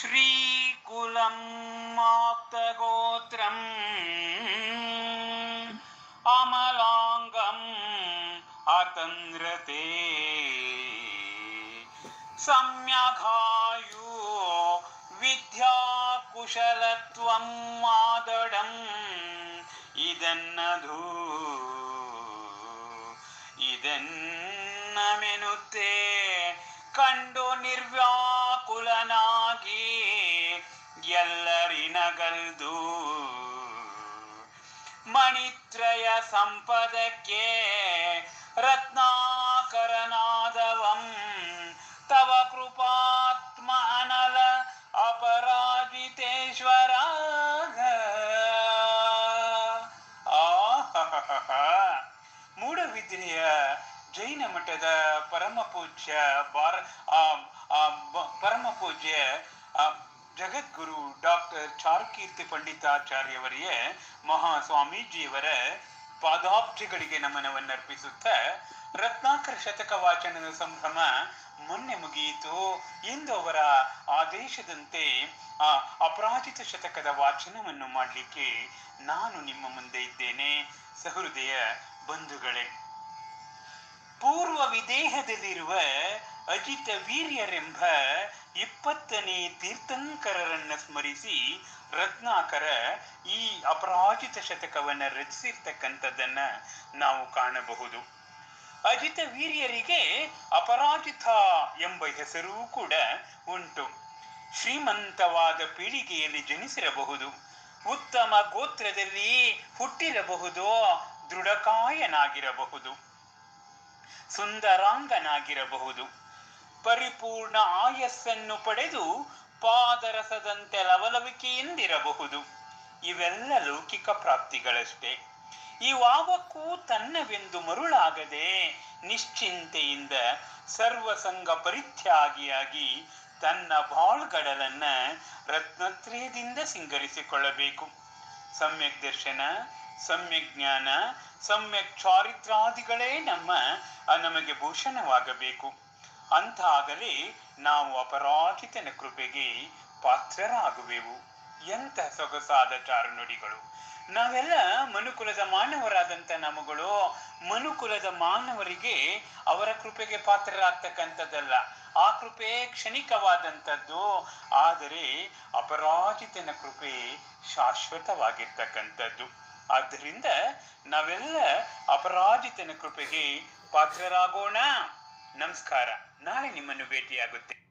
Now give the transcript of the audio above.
ശ്രീകുലം മാതഗോത്രം അമലാംഗം അതന്ത്രത്തെ. സമ്യഘായോ വിദ്യാകുശലത്വം മാതടം ഇതെന്നതു. ഇതെന്നമെനുത്തേ. ಕಂಡು ನಿರ್ವ್ಯಾಕುಲನಾಗಿ ಎಲ್ಲರಿನಗಲ್ದು ಮಣಿತ್ರಯ ಸಂಪದಕ್ಕೆ ರತ್ನಾಕರನಾದವಂ. ತವ ಕೃಪಾತ್ಮ ಅನಲ ಅಪರಾಜಿತೇಶ್ವರ. ಮೂಡಬಿದ್ರೆಯ ಜೈನ ಮಠದ ಪರಮ ಪೂಜ್ಯ ಬಾರ ಪರಮ ಪೂಜ್ಯ ಜಗದ್ಗುರು ಡಾಕ್ಟರ್ ಚಾರುಕೀರ್ತಿ ಪಂಡಿತಾಚಾರ್ಯವರಿಯೇ ಮಹಾ ಸ್ವಾಮೀಜಿಯವರ ನಮನವನ್ನು ನಮನವನ್ನರ್ಪಿಸುತ್ತಾ ರತ್ನಾಕರ ಶತಕ ವಾಚನದ ಸಂಭ್ರಮ ಮೊನ್ನೆ ಮುಗಿಯಿತು. ಎಂದು ಅವರ ಆದೇಶದಂತೆ, ಆ, ಅಪರಾಜಿತ ಶತಕದ ವಾಚನವನ್ನು ಮಾಡಲಿಕ್ಕೆ ನಾನು ನಿಮ್ಮ ಮುಂದೆ ಇದ್ದೇನೆ. ಸಹೃದಯ ಬಂಧುಗಳೇ ವಿದೇಹದಲ್ಲಿರುವ ಅಜಿತ ವೀರ್ಯರೆಂಬ ಇಪ್ಪತ್ತನೇ ತೀರ್ಥಂಕರರನ್ನ ಸ್ಮರಿಸಿ ರತ್ನಾಕರ ಈ ಅಪರಾಜಿತ ಶತಕವನ್ನ ರಚಿಸಿರ್ತಕ್ಕಂಥದ್ದನ್ನ ನಾವು ಕಾಣಬಹುದು. ಅಜಿತ ವೀರ್ಯರಿಗೆ ಅಪರಾಜಿತ ಎಂಬ ಹೆಸರೂ ಕೂಡ ಉಂಟು. ಶ್ರೀಮಂತವಾದ ಪೀಳಿಗೆಯಲ್ಲಿ ಜನಿಸಿರಬಹುದು. ಉತ್ತಮ ಗೋತ್ರದಲ್ಲಿ ಹುಟ್ಟಿರಬಹುದು. ದೃಢಕಾಯನಾಗಿರಬಹುದು. ಸುಂದರಾಂಗನಾಗಿರಬಹುದು. ಪರಿಪೂರ್ಣ ಆಯಸ್ಸನ್ನು ಪಡೆದು ಪಾದರಸದಂತೆ ಲವಲವಿಕೆಯಿಂದಿರಬಹುದು. ಇವೆಲ್ಲ ಲೌಕಿಕ ಪ್ರಾಪ್ತಿಗಳಷ್ಟೇ. ಈ ವಾವಕ್ಕೂ ತನ್ನವೆಂದು ಮರುಳಾಗದೆ ನಿಶ್ಚಿಂತೆಯಿಂದ ಸರ್ವಸಂಗ ಪರಿತ್ಯಾಗಿಯಾಗಿ ತನ್ನ ಬಾಳ್ಗಡಲನ್ನ ರತ್ನತ್ರಯದಿಂದ ಸಿಂಗರಿಸಿಕೊಳ್ಳಬೇಕು. ಸಮ್ಯಕ್ ದರ್ಶನ. ಸಮ್ಯಕ್ ಜ್ಞಾನ, ಸಮ್ಯಕ್ ಚಾರಿತ್ರಾದಿಗಳೇ ನಮ್ಮ ನಮಗೆ ಭೂಷಣವಾಗಬೇಕು. ಅಂತಾಗಲೇ ನಾವು ಅಪರಾಜಿತನ ಕೃಪೆಗೆ ಪಾತ್ರರಾಗುವೆವು. ಎಂಥ ಸೊಗಸಾದ ಚಾರುನುಡಿಗಳು. ನಾವೆಲ್ಲ ಮನುಕುಲದ ಮಾನವರಾದಂಥ ನಮಗಳು, ಮನುಕುಲದ ಮಾನವರಿಗೆ ಅವರ ಕೃಪೆಗೆ ಪಾತ್ರರಾಗ್ತಕ್ಕಂಥದ್ದಲ್ಲ. ಆ ಕೃಪೆ ಕ್ಷಣಿಕವಾದಂಥದ್ದು, ಆದರೆ ಅಪರಾಜಿತನ ಕೃಪೆ ಶಾಶ್ವತವಾಗಿರ್ತಕ್ಕಂಥದ್ದು. ಆದ್ದರಿಂದ ನಾವೆಲ್ಲ ಅಪರಾಜಿತನ ಕೃಪೆಗೆ ಪಾತ್ರರಾಗೋಣ. ನಮಸ್ಕಾರ. ನಾಳೆ ನಿಮ್ಮನ್ನು ಭೇಟಿಯಾಗುತ್ತೆ